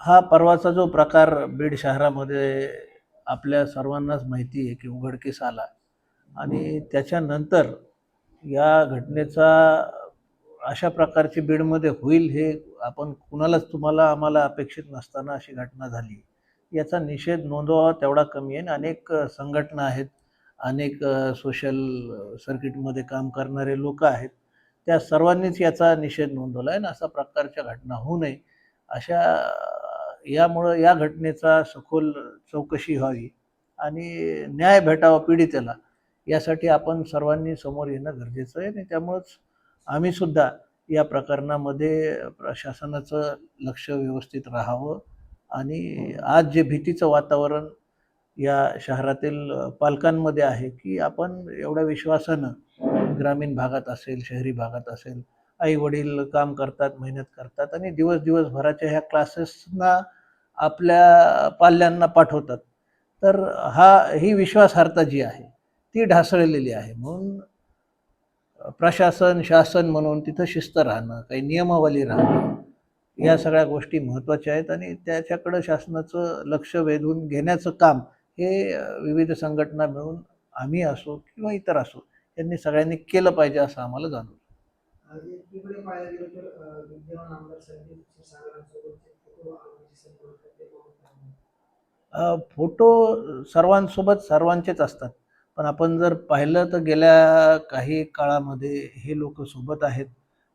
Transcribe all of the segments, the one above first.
हा परवाचा जो प्रकार बीड शहरामध्ये आपल्या सर्वांनाच माहिती आहे की उघडकीस आला. आणि त्याच्यानंतर या घटनेचा अशा प्रकारची बीडमध्ये होईल हे आपण कुणालाच तुम्हाला आम्हाला अपेक्षित नसताना अशी घटना झाली. याचा निषेध नोंदवावा तेवढा कमी आहे. आणि अनेक संघटना आहेत. अनेक सोशल सर्किटमध्ये काम करणारे लोक आहेत. त्या सर्वांनीच याचा निषेध नोंदवला आहे. आणि अशा प्रकारच्या घटना होऊ नये. अशा यामुळं या घटनेचा सखोल चौकशी व्हावी आणि न्याय भेटावा पीडितेला यासाठी आपण सर्वांनी समोर येणं गरजेचं आहे. आणि त्यामुळंच आम्हीसुद्धा या प्रकरणामध्ये प्रशासनाचं लक्ष व्यवस्थित राहावं आणि आज जे भीतीचं वातावरण या शहरातील पालकांमध्ये आहे की आपण एवढ्या विश्वासानं ग्रामीण भागात असेल शहरी भागात असेल आई वडील काम करतात मेहनत करतात आणि दिवस दिवसभराच्या ह्या क्लासेसना आपल्या पाल्यांना पाठवतात. तर हा ही विश्वासार्हता जी आहे ती ढासळलेली आहे. म्हणून प्रशासन शासन म्हणून तिथं शिस्त राहणं काही नियमावली राहणं या सगळ्या गोष्टी महत्त्वाच्या आहेत आणि त्याच्याकडं शासनाचं लक्ष वेधून घेण्याचं काम हे विविध संघटना मिळून आम्ही असो किंवा इतर असो यांनी सगळ्यांनी केलं पाहिजे असं आम्हाला जाणवतं. तिकडे पाहायला गेलं तर विद्यमान आमदार संदीप फोटो सर्वांसोबत सर्वांचेच असतात. पण आपण जर पाहिलं तर गेल्या काही काळामध्ये हे लोक सोबत आहेत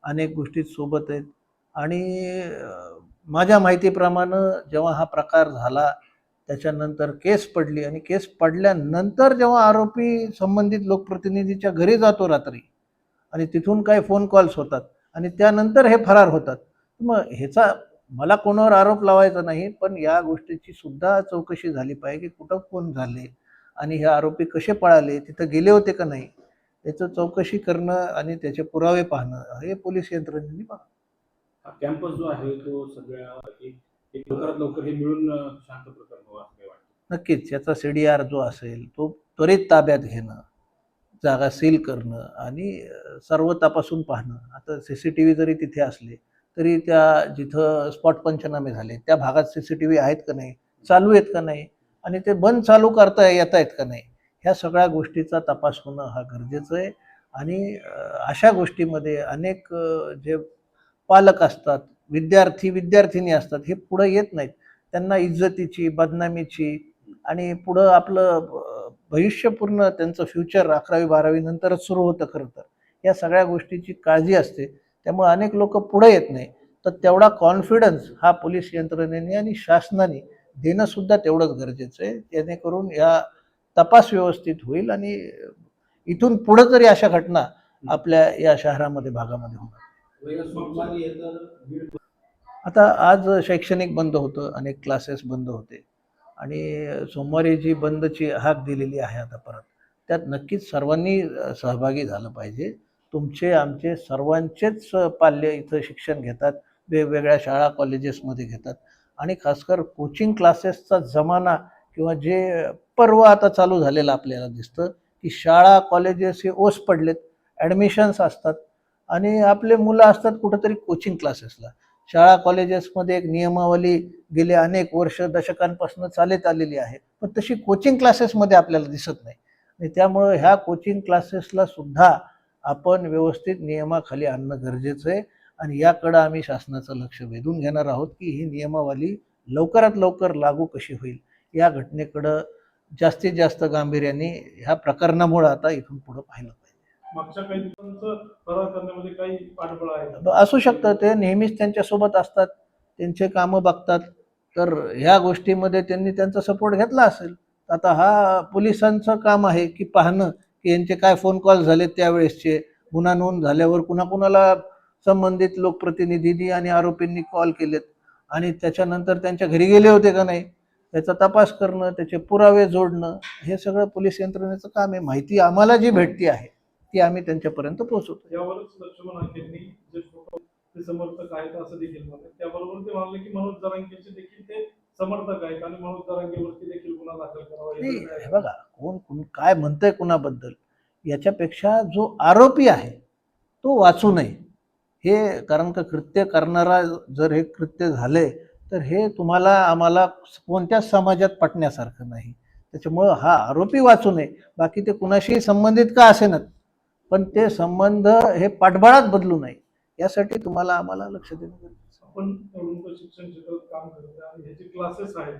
अनेक गोष्टीत सोबत आहेत. आणि माझ्या माहितीप्रमाणे जेव्हा हा प्रकार झाला त्याच्यानंतर केस पडली. आणि केस पडल्यानंतर जेव्हा आरोपी संबंधित लोकप्रतिनिधीच्या घरी जातो रात्री आणि तिथून काही फोन कॉल्स होतात. आणि त्यानंतर हे फरार होतात. मग ह्याचा मला कोणावर आरोप लावायचा नाही पण या गोष्टीची सुद्धा चौकशी झाली पाहिजे की कुठं फोन झाले आणि हे आरोपी कसे पळाले तिथं गेले होते का नाही त्याचं चौकशी करणं आणि त्याचे पुरावे पाहणं हे पोलीस यंत्रणेने पाहणं हा कॅम्पस जो आहे तो सगळ्या लवकरात लवकर हे मिळून शांत प्रकरण नक्कीच याचा सी डी आर जो असेल तो त्वरित ताब्यात घेणं. जागा सील करणं आणि सर्व तपासून पाहणं. आता सी सी टी व्ही जरी तिथे असले तरी त्या जिथं स्पॉट पंचनामे झाले त्या भागात सी सी टी व्ही आहेत का नाही चालू आहेत का नाही आणि ते बंद चालू करता येत आहेत का नाही ह्या सगळ्या गोष्टीचा तपास होणं हा गरजेचं आहे. आणि अशा गोष्टीमध्ये अनेक जे पालक असतात विद्यार्थी विद्यार्थिनी असतात हे पुढं येत नाहीत. त्यांना इज्जतीची बदनामीची आणि पुढं आपलं भविष्यपूर्ण त्यांचं फ्युचर अकरावी बारावी नंतरच सुरू होतं खरं तर. या सगळ्या गोष्टीची काळजी असते. त्यामुळे अनेक लोक पुढे येत नाही. तर तेवढा कॉन्फिडन्स हा पोलीस यंत्रणेने आणि शासनाने देणंसुद्धा तेवढंच गरजेचं आहे. जेणेकरून या तपास व्यवस्थित होईल आणि इथून पुढं तरी अशा घटना आपल्या या शहरामध्ये भागामध्ये होणार. आता आज शैक्षणिक बंद होतं अनेक क्लासेस बंद होते. आणि सोमवारी जी बंदची हाक दिलेली आहे आता परत त्यात नक्कीच सर्वांनी सहभागी झालं पाहिजे. तुमचे आमचे सर्वांचेच पाल्य इथं शिक्षण घेतात वेगवेगळ्या शाळा कॉलेजेसमध्ये घेतात आणि खासकर कोचिंग क्लासेसचा जमाना किंवा जे पर्व आता चालू झालेलं आपल्याला दिसतं की शाळा कॉलेजेस हे ओस पडलेत ॲडमिशन्स असतात आणि आपले मुलं असतात कुठंतरी कोचिंग क्लासेसला. शाळा कॉलेजेसमध्ये एक नियमावली गेले अनेक वर्ष दशकांपासून चालत आलेली आहे. पण तशी कोचिंग क्लासेसमध्ये आपल्याला दिसत नाही. आणि त्यामुळं ह्या कोचिंग क्लासेसला सुद्धा आपण व्यवस्थित नियमाखाली आणणं गरजेचं आहे. आणि याकडं आम्ही शासनाचं लक्ष वेधून घेणार आहोत की ही नियमावली लवकरात लवकर लागू कशी होईल. या घटनेकडं जास्तीत जास्त गांभीर्याने ह्या प्रकरणामुळं आता इथून पुढं पाहिलं. मागच्या काही दिवसांचं फरार करण्यामध्ये काही पाठबळ आहे? असू शकतं. ते नेहमीच त्यांच्यासोबत असतात. त्यांचे कामं बघतात. तर ह्या गोष्टीमध्ये त्यांनी त्यांचा सपोर्ट घेतला असेल. आता हा पोलिसांचं काम आहे की पाहणं की यांचे काय फोन कॉल झाले त्यावेळेसचे. गुन्हा नोंद झाल्यावर कुणाकुणाला संबंधित लोकप्रतिनिधींनी आणि आरोपींनी कॉल केलेत. आणि त्याच्यानंतर त्यांच्या घरी गेले होते का नाही? त्याचा तपास करणं त्याचे पुरावे जोडणं हे सगळं पोलीस यंत्रणेचं काम आहे. माहिती आम्हाला जी भेटती आहे ती आम्ही त्यांच्यापर्यंत पोहोचवतो यावरच लक्ष्मण हाकेंनी जे फोटो ते समर्थक आहेत असं देखील म्हणाले त्याबरोबर ते म्हणाले की मनोज जरांगेचे देखील ते समर्थक आहेत आणि मनोज जरांगेवरती देखील गुन्हा दाखल करावा नाही याचं हे काय? बघा कोण कोण काय म्हणतंय कुणाबद्दल याच्यापेक्षा जो आरोपी आहे तो वाचू नये. हे कारण का कृत्य करणारा जर हे कृत्य झाले तर हे तुम्हाला आम्हाला कोणत्याच समाजात पटण्यासारखं नाही. त्याच्यामुळं हा आरोपी वाचू नये. बाकी ते कुणाशीही संबंधित का असेनात? पण ते संबंध हे पाठबळात बदलू नये. यासाठी तुम्हाला आम्हाला लक्ष देणं गरजेचं आहे. आपण तरुण प्रशिक्षण क्षेत्रात काम करतो आणि ह्याचे क्लासेस आहेत.